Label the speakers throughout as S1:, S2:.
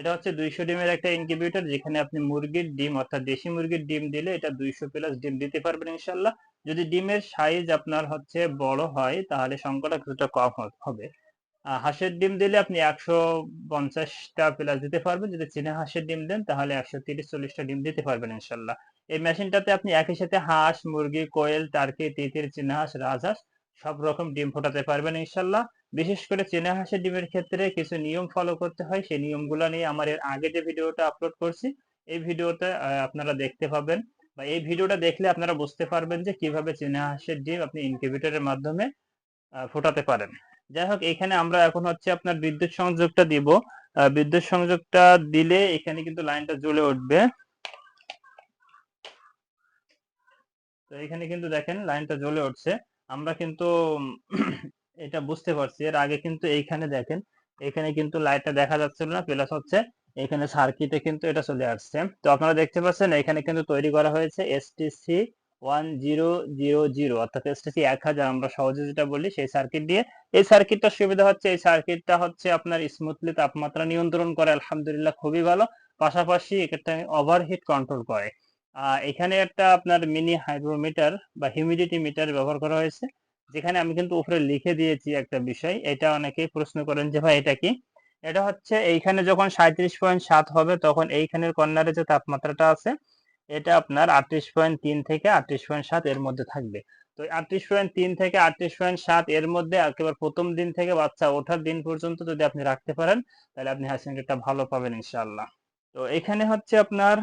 S1: এটা হচ্ছে দুইশো ডিমের একটা ইনকিউবেটর যেখানে আপনি মুরগির ডিম, অর্থাৎ দেশি মুরগির ডিম দিলে এটা দুইশো প্লাস ডিম দিতে পারবেন ইনশাল্লাহ যদি ডিমের সাইজ আপনার হচ্ছে বড় হয়, তাহলে সংখ্যাটা কিছুটা কম হবে। হাঁসের ডিম দিলে আপনি একশো পঞ্চাশটা প্লাস দিতে পারবেন। যদি চীনা হাঁসের ডিম দেন, তাহলে একশো তিরিশ, চল্লিশটা ডিম দিতে পারবেন ইনশাল্লাহ এই মেশিনটাতে আপনি একই সাথে হাঁস, মুরগি, কোয়েল, টার্কি, তিতির, চীনা হাঁস, রাজহাঁস সব রকম ডিম ফোটাতে পারবেন ইনশাল্লাহ বিশেষ করে চীনা হাঁসের ডিমের ক্ষেত্রে কিছু নিয়ম ফলো করতে হয়। সেই নিয়মগুলো নিয়ে আমার এর আগে যে ভিডিওটা আপলোড করছি, এই ভিডিওতে আপনারা দেখতে পাবেন বা এই ভিডিওটা দেখলে আপনারা বুঝতে পারবেন যে কীভাবে চেনা হাঁসের ডিম আপনি ইনকিউবেটরের মাধ্যমে ফোটাতে পারেন। যাই হোক, এখানে আমরা এখন হচ্ছে আপনার বিদ্যুৎ সংযোগটা দিব। বিদ্যুৎ সংযোগটা দিলে এখানে কিন্তু লাইনটা জ্বলে উঠবে। তো এখানে কিন্তু দেখেন লাইনটা জ্বলে উঠছে। আমরা কিন্তু এটা বুঝতে পারছি। এর আগে কিন্তু এইখানে দেখেন, এখানে কিন্তু লাইটটা দেখা যাচ্ছিল না প্লাস হচ্ছে এখানে সার্কিটে কিন্তু এটা চলে আসছে। তো আপনারা দেখতে পাচ্ছেন, এখানে কিন্তু তৈরি করা হয়েছে STC one zero zero zero অর্থাৎ এসটিসি এক হাজার, আমরা সহজে যেটা বলি সেই সার্কিট দিয়ে। এই সার্কিটটা সুবিধা হচ্ছে, এই সার্কিটটা হচ্ছে আপনার স্মুথলি তাপমাত্রা নিয়ন্ত্রণ করে, আলহামদুলিল্লাহ খুবই ভালো। পাশাপাশি এটা ওভারহিট কন্ট্রোল করে। এখানে একটা আপনার মিনি হাইড্রোমিটার বা হিউমিডিটি মিটার ব্যবহার করা হয়েছে। যেখানে আমি কিন্তু উপরে লিখে দিয়েছি একটা বিষয়, এটা অনেকেই প্রশ্ন করেন যে, ভাই, এটা কি? এটা হচ্ছে এইখানে যখন সাঁত্রিশ পয়েন্ট সাত হবে, তখন এইখানের কর্নারে যে তাপমাত্রাটা আছে, এটা আপনার আটত্রিশ পয়েন্ট তিন থেকে আটত্রিশ পয়েন্ট সাত এর মধ্যে থাকবে। তো আটত্রিশ পয়েন্ট তিন থেকে আটত্রিশ পয়েন্ট সাত এর মধ্যে একেবারে প্রথম দিন থেকে বাচ্চা ওঠার দিন পর্যন্ত যদি আপনি রাখতে পারেন, তাহলে আপনি হাসিনটা ভালো পাবেন ইনশাল্লাহ তো এখানে হচ্ছে আপনার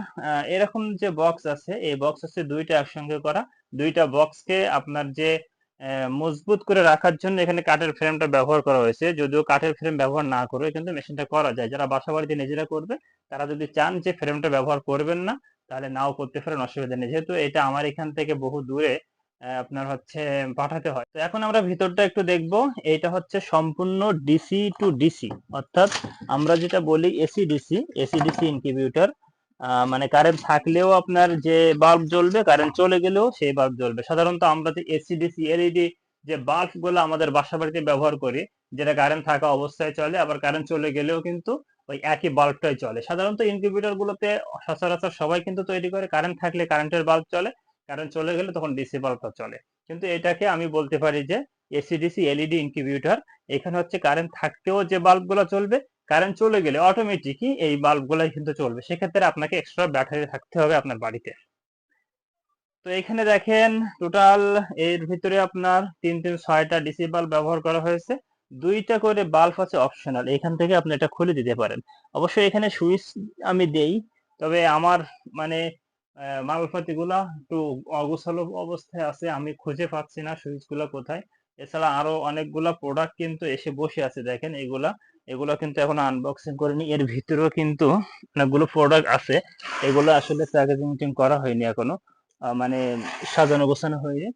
S1: এরকম যে বক্স আছে, এই বক্স আছে দুইটা একসঙ্গে করা। দুইটা বক্সকে আপনার যে মজবুত করে রাখার জন্য এখানে কাঠের ফ্রেমটা ব্যবহার করা হয়েছে। যদিও কাঠের ফ্রেম ব্যবহার না করে কিন্তু মেশিনটা করা যায়। যারা বাসা বাড়িতে নিজেরা করবে, তারা যদি চান যে ফ্রেমটা ব্যবহার করবেন না, তাহলে নাও করতে পারেন, অসুবিধা নেই। যেহেতু এটা আমার এখান থেকে বহু দূরে আপনার হচ্ছে পাঠাতে হয়। তো এখন আমরা ভিতরটা একটু দেখব। এটা হচ্ছে সম্পূর্ণ ডিসি টু ডিসি অর্থাৎ আমরা যেটা বলি AC DC AC DC incubator মানে কারেন্ট থাকলেও আপনার যে বাল্ব জ্বলবে কারেন্ট চলে গেলেও সেই বাল্ব জ্বলবে। সাধারণত আমরা যে এসি ডিসি এলইডি যে বাল্বগুলো আমাদের বাসা বাড়িতে ব্যবহার করি, যেটা কারেন্ট থাকা অবস্থায় চলে, আবার কারেন্ট চলে গেলেও কিন্তু ওই একই বাল্বটাই চলে। সাধারণত ইনকিউবেটর গুলোতে সচরাচর সবাই কিন্তু তৈরি করে কারেন্ট থাকলে কারেন্টের বাল্ব চলে কারেন্ট চলে গেলে তখন ডিসি বাল্বটা চলে। কিন্তু এটাকে আমি বলতে পারি যে এসিডিসি এলইডি ইনকিউবেটর এখানে হচ্ছে কারেন্ট থাকতেও যে বাল্বগুলো চলবে কারেন্ট চলে গেলে অটোমেটিকই এই বাল্বগুলাই কিন্তু চলবে। সেক্ষেত্রে আপনাকে এক্সট্রা ব্যাটারি থাকতে হবে আপনার বাড়িতে। তো এখানে দেখেন টোটাল এর ভিতরে আপনার তিন তিন ছয়টা ডিসি বাল্ব ব্যবহার করা হয়েছে। দুইটা করে বাল্ব আছে অপশনাল এখান থেকে আপনি এটা খুলে দিতে পারেন। অবশ্যই এখানে সুইচ আমি দেই, তবে আমার মানে মালপাতি গুলা একটু অগোছালো অবস্থায় আছে, আমি খুঁজে পাচ্ছি না সুইচগুলা কোথায়। এছাড়া আরও অনেকগুলা প্রোডাক্ট কিন্তু এসে বসে আছে, দেখেন এগুলা। এগুলো কিন্তু এখন আনবক্সিং করিনি এর ভিতরেও কিন্তু অনেকগুলো প্রোডাক্ট আছে। এগুলো আসলে প্যাকেজিং করা হয়নি এখনও। মানে সাজানো গোছানো হয়নি।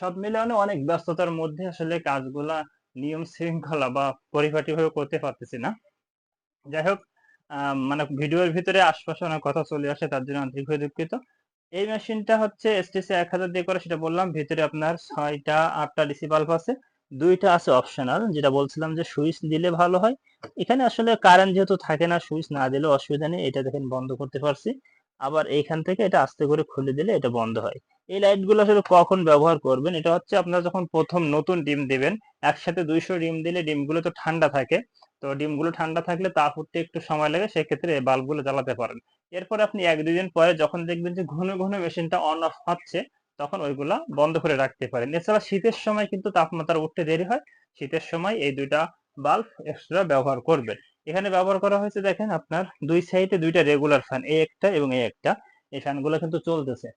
S1: সব মিলে অনেক ব্যস্ততার মধ্যে আসলে কাজগুলা নিয়ম শৃঙ্খলা বা পরিপাটি ভাবে করতে পারতেছি না। যাই হোক মানে ভিডিওর ভিতরে আশপাশে অনেক কথা চলে আসে, তার জন্য আন্তরিকভাবে দুঃখিত। এই মেশিনটা হচ্ছে এসটিসি এক হাজার দিয়ে করে, সেটা বললাম। ভিতরে আপনার ছয়টা, আটটা ডিসি বাল্ব আছে। দুইটা আছে অপশনাল যেটা বলছিলাম যে সুইচ দিলে ভালো হয়। এখানে আসলে কারেন্ট যেহেতু থাকে না, সুইচ না দিলে অসুবিধা নেই, এটা দেখেন বন্ধ করতে পারছি। আবার এইখান থেকে এটা আস্তে করে খুলে দিলে এটা বন্ধ হয়। এই লাইটগুলো আসলে কখন ব্যবহার করবেন? এটা হচ্ছে আপনারা যখন প্রথম নতুন ডিম দিবেন, একসাথে দুইশো ডিম দিলে ডিমগুলো তো ঠান্ডা থাকে। তো ডিমগুলো ঠান্ডা থাকলে তাপ উঠতে একটু সময় লাগে, সেক্ষেত্রে বাল্বগুলো জ্বালাতে পারেন। এরপর আপনি এক দুই দিন পরে যখন দেখবেন যে ঘন ঘন মেশিনটা অন অফ হচ্ছে তখন ওইগুলা বন্ধ করে রাখতে পারেন। এছাড়া শীতের সময় কিন্তু তাপমাত্রা উঠতে দেরি হয়। শীতের সময় এই দুইটা বাল্ব এক্সট্রা ব্যবহার করবেন। এখানে ব্যবহার করা হয়েছে দেখেন আপনার দুই সাইডে দুইটা রেগুলার ফ্যান এই একটা এবং এই একটা। এই ফ্যানগুলো কিন্তু চলতেছে।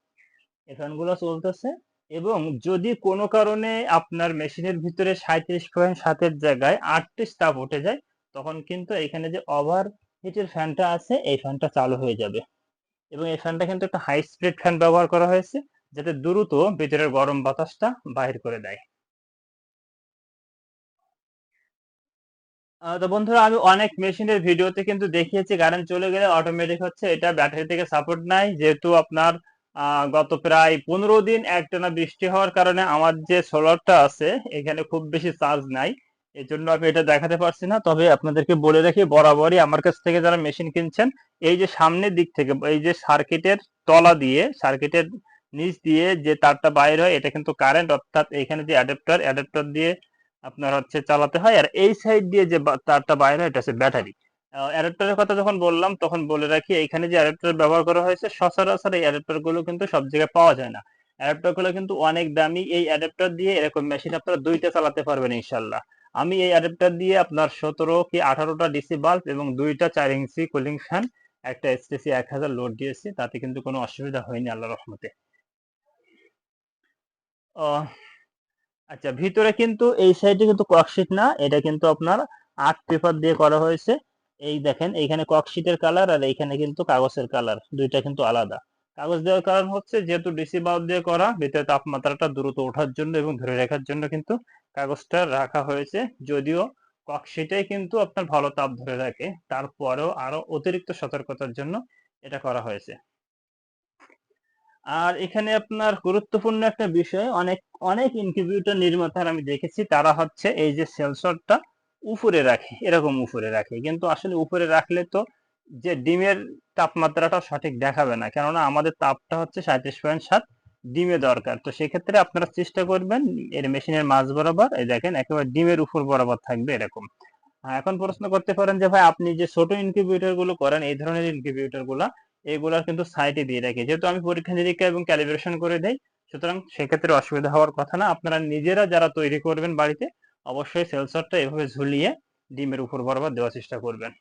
S1: এই ফ্যানগুলো চলতেছে এবং যদি কোনো কারণে আপনার মেশিনের ভিতরে সাঁত্রিশ পয়েন্ট সাতের জায়গায় আটত্রিশ তাপ উঠে যায়, তখন কিন্তু এখানে যে ওভার হিটের ফ্যানটা আছে, এই ফ্যানটা চালু হয়ে যাবে। এবং এই ফ্যানটা কিন্তু একটা হাই স্পিড ফ্যান ব্যবহার করা হয়েছে। যাতে দ্রুত ভিতরের গরম বাতাসটা বাহির করে দেয়। তো বন্ধুরা, আমি অনেক মেশিনের ভিডিওতে কিন্তু দেখিয়েছি কারেন্ট চলে গেলে অটোমেটিক হচ্ছে, এটা ব্যাটারি থেকে সাপোর্ট নাই। যেহেতু আপনার গত প্রায় পনেরো দিন একটানা বৃষ্টি হওয়ার কারণে আমার যে সোলারটা আছে, এখানে খুব বেশি চার্জ নাই। এই জন্য আমি এটা দেখাতে পারছি না। তবে আপনাদেরকে বলে রাখি, বরাবরই আমার কাছ থেকে যারা মেশিন কিনছেন, এই যে সামনের দিক থেকে, এই যে সার্কিটের তলা দিয়ে সার্কিটের নিচ দিয়ে যে তারটা বাইর হয়, এটা কিন্তু কারেন্ট অর্থাৎ এখানে যে অ্যাডাপ্টার অ্যাডাপ্টার দিয়ে আপনার হচ্ছে চালাতে হয়, আর এই সাইড দিয়ে যে তারটা বাইর হয়, এটা হচ্ছে ব্যাটারি অ্যাডাপ্টারের কথা যখন বললাম, তখন বলে রাখি এখানে যে অ্যাডাপ্টার ব্যবহার করা হয়েছে, সচরাচর এই অ্যাডাপ্টারগুলো কিন্তু সব জায়গায় পাওয়া যায় না। অ্যাডাপ্টারগুলো কিন্তু অনেক দামি, এই অ্যাডাপ্টার দিয়ে এরকম মেশিন আপনারা দুইটা চালাতে পারবেন ইনশাল্লাহ আমি এই অ্যাডাপ্টার দিয়ে আপনার সতেরো কি আঠারোটা ডিসি বাল্ব এবং দুইটা চার ইঞ্চি কুলিং ফ্যান একটা এসটিসি এক হাজার লোড দিয়েছি, তাতে কিন্তু কোনো অসুবিধা হয়নি আল্লাহ রহমতে। আচ্ছা ভিতরে কিন্তু এই সাইডে কিন্তু ককশিট না, এটা কিন্তু আপনার আর্ট পেপার দিয়ে করা হয়েছে। এই দেখেন, এইখানে ককশিটের কালার আর এইখানে কিন্তু কাগজের কালার দুইটা কিন্তু আলাদা। কাগজ দেওয়ার কারণ হচ্ছে যেহেতু ডিসি বাল্ব দিয়ে করা, ভিতরে তাপমাত্রাটা দ্রুত ওঠার জন্য এবং ধরে রাখার জন্য কিন্তু কাগজটা রাখা হয়েছে। যদিও ককশিটে কিন্তু আপনার ভালো তাপ ধরে রাখে, তারপরেও আরও অতিরিক্ত সতর্কতার জন্য এটা করা হয়েছে। আর এখানে আপনার গুরুত্বপূর্ণ একটা বিষয়, অনেক অনেক ইনকিউবেটর নির্মাতার আমি দেখেছি, তারা হচ্ছে এই যে সেন্সরটা উপরে রাখে, এরকম উপরে রাখে। কিন্তু আসলে উপরে রাখলে তো যে ডিমের তাপমাত্রাটা সঠিক দেখাবে না, কেননা আমাদের তাপটা হচ্ছে সাঁত্রিশ পয়েন্ট সাত ডিমে দরকার। তো সেক্ষেত্রে আপনারা চেষ্টা করবেন, এর মেশিনের মাঝ বরাবর, এই দেখেন একেবারে ডিমের উপর বরাবর থাকবে এরকম। এখন প্রশ্ন করতে পারেন যে ভাই, আপনি যে ছোট ইনকিউবেটরগুলো করেন, এই ধরনের ইনকিউবেটরগুলা এগুলার কিন্তু সাইটে দিয়ে রাখি। যেহেতু আমি পরীক্ষা নিরীক্ষা এবং ক্যালিব্রেশন করে দেই, সুতরাং সেক্ষেত্রে অসুবিধা হওয়ার কথা না। আপনারা নিজেরা যারা তৈরি করবেন বাড়িতে, অবশ্যই সেলসরটা এভাবে ঝুলিয়ে ডিমের উপর বরাবর দেওয়ার চেষ্টা করবেন।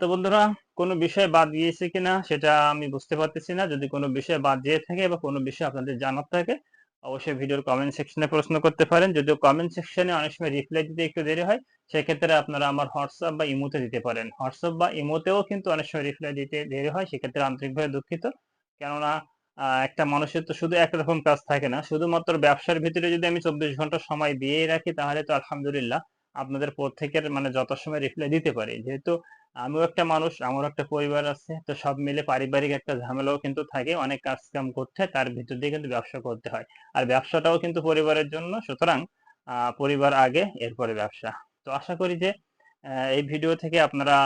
S1: তো বন্ধুরা, কোনো বিষয় বাদ গিয়েছে কিনা সেটা আমি বুঝতে পারতেছি না। যদি কোনো বিষয় বাদ দিয়ে থাকে বা কোনো বিষয় আপনাদের জানার থাকে অবশ্যই ভিডিওর কমেন্ট সেকশনে প্রশ্ন করতে পারেন। যদিও কমেন্ট সেকশনে অনেক সময় রিপ্লাই দিতে একটু দেরি হয়, সেক্ষেত্রে আপনারা আমার হোয়াটসঅ্যাপ বা ইমোতে দিতে পারেন। হোয়াটসঅ্যাপ বা ইমোতেও কিন্তু অনেক সময় রিপ্লাই দিতে দেরি হয়, সেক্ষেত্রে আন্তরিকভাবে দুঃখিত। কেননা একটা মানুষের তো শুধু একরকম কাজ থাকে না, শুধুমাত্র ব্যবসার ভিতরে যদি আমি চব্বিশ ঘণ্টা সময় দিয়েই রাখি, তাহলে তো আলহামদুলিল্লাহ। আপনাদের প্রত্যেকের মানে যত সময় রিপ্লাই দিতে পারি। যেহেতু আমিও একটা মানুষ, আমারও একটা পরিবার আছে, তো সব মিলে পারিবারিক একটা ঝামেলাও কিন্তু থাকে, অনেক কাজ কাম করতে তার ভিতর দিয়ে কিন্তু ব্যবসা করতে হয়। আর ব্যবসাটাও কিন্তু পরিবারের জন্য, সুতরাং পরিবার আগে, এরপরে ব্যবসা। তো আশা করি যে এই ভিডিও থেকে আপনারা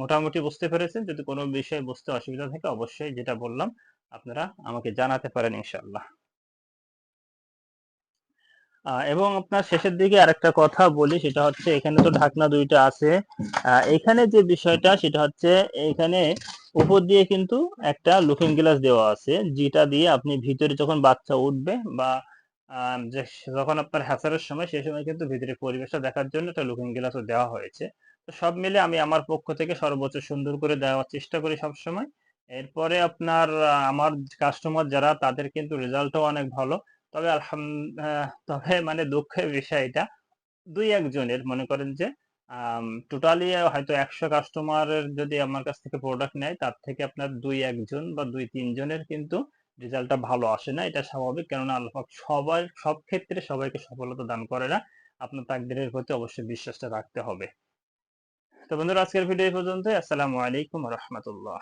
S1: মোটামুটি বুঝতে পেরেছেন। যদি কোনো বিষয়ে বুঝতে অসুবিধা থাকে, অবশ্যই যেটা বললাম, আপনারা আমাকে জানাতে পারেন ইনশাল্লাহ এবং আপনার শেষের দিকে আরেকটা কথা বলি, সেটা হচ্ছে এখানে তো ঢাকনা দুইটা আছে। এখানে যে বিষয়টা, সেটা হচ্ছে এখানে উপর দিয়ে কিন্তু একটা লুকিং গ্লাস দেওয়া আছে, যেটা দিয়ে আপনি ভিতরে যখন বাচ্চা উঠবে বা যখন আপনার হ্যাচারের সময়, সেই সময় কিন্তু ভিতরে পরিবেশটা দেখার জন্য একটা লুকিং গ্লাসও দেওয়া হয়েছে। তো সব মিলে আমি আমার পক্ষ থেকে সর্বোচ্চ সুন্দর করে দেওয়ার চেষ্টা করি সব সময় এরপরে আপনার আমার কাস্টমার যারা, তাদের কিন্তু রেজাল্টও অনেক ভালো। তবে আলহাম তবে মানে দুঃখের বিষয় এটা। দুই একজনের মনে করেন যে টোটালি হয়তো একশো কাস্টমারের যদি আমার কাছ থেকে প্রোডাক্ট নেয়, তার থেকে আপনার দুই একজন বা দুই তিনজনের কিন্তু রেজাল্টটা ভালো আসে না, এটা স্বাভাবিক। কেননা আল্লাহ সবার, সব ক্ষেত্রে সবাইকে সফলতা দান করে না। আপনার তাকদিরের প্রতি অবশ্যই বিশ্বাসটা রাখতে হবে। তো বন্ধুরা, আজকের ভিডিও পর্যন্ত আসসালামু আলাইকুম রহমতুল্লাহ।